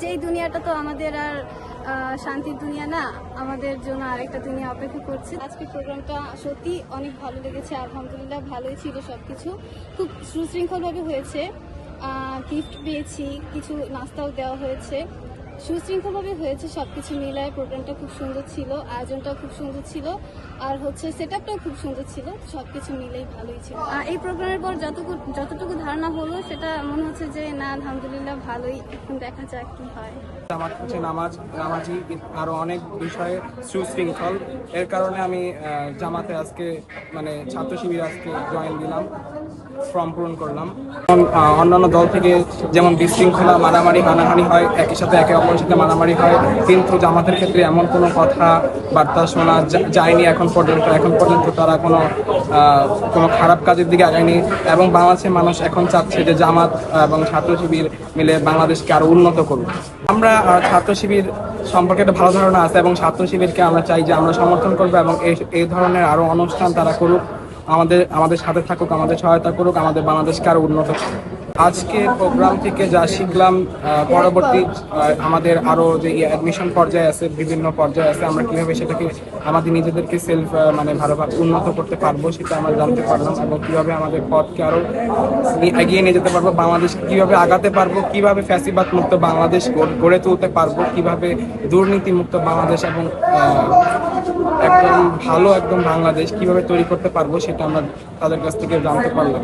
যেই দুনিয়াটা তো আমাদের আর শান্তির দুনিয়া না, আমাদের জন্য আরেকটা দুনিয়া অপেক্ষা করছে। আজকে প্রোগ্রামটা সত্যি অনেক ভালো লেগেছে, আলহামদুলিল্লাহ ভালোই ছিল সব কিছু খুব সুশৃঙ্খলভাবে হয়েছে। গিফট পেয়েছি, কিছু নাস্তাও দেওয়া হয়েছে। সুশৃঙ্খলভাবে হয়েছে সব কিছু মিলায় প্রোগ্রামটা খুব সুন্দর ছিল আয়োজনটাও খুব সুন্দর ছিল আর হচ্ছে সেট আপটাও খুব সুন্দর ছিল সব কিছু মিলেই ভালোই ছিল। এই প্রোগ্রামের পর যতটুকু যতটুকু ধারণা হলো সেটা মনে হচ্ছে যে না আলহামদুলিল্লাহ ভালোই এখন দেখা যাক কি হয়। আমার কাছে নামাজ নামাজি আরও অনেক বিষয়ে সুশৃঙ্খল। এর কারণে আমি জামাতে আজকে মানে ছাত্র শিবির আজকে জয়েন দিলাম ফর্ম পূরণ করলাম। অন্যান্য দল থেকে যেমন বিশৃঙ্খলা মারামারি হানাহানি হয় একই সাথে একে অপরের সাথে মারামারি হয়, কিন্তু জামাতের ক্ষেত্রে এমন কোনো কথা, বার্তা শোনা যায়নি এখন পর্যন্ত। এখন পর্যন্ত তারা কোনো কোনো খারাপ কাজের দিকে আগায়নি। এবং বাংলাদেশের মানুষ এখন চাচ্ছে যে জামাত এবং ছাত্র শিবির মিলে বাংলাদেশকে আরও উন্নত করুক। আমরা ছাত্র শিবির সম্পর্কে একটা ভালো ধারণা আছে এবং ছাত্র শিবিরকে আমরা চাই যে আমরা সমর্থন করব এবং এই এই ধরনের আরও অনুষ্ঠান তারা করুক। আমাদের আমাদের সাথে থাকুক, আমাদের সহায়তা করুক, আমাদের বাংলাদেশকে আরও উন্নত করুক। আজকে প্রোগ্রাম থেকে যা শিখলাম পরবর্তী আমাদের আরও যে অ্যাডমিশন পর্যায়ে আছে, বিভিন্ন পর্যায়ে আছে, আমরা কীভাবে সেটাকে আমাদের নিজেদেরকে সেলফ মানে ভালোভাবে উন্নত করতে পারব সেটা আমরা জানতে পারলাম এবং কীভাবে আমাদের পথকে আরও নি- এগিয়ে নিয়ে যেতে পারব বাংলাদেশ কীভাবে আগাতে পারব, কীভাবে ফ্যাসিবাদ মুক্ত বাংলাদেশ গড়ে তুলতে পারব, কীভাবে দুর্নীতি মুক্ত বাংলাদেশ এবং একদম ভালো একদম বাংলাদেশ কীভাবে তৈরি করতে পারব সেটা আমরা তাদের কাছ থেকে জানতে পারলাম।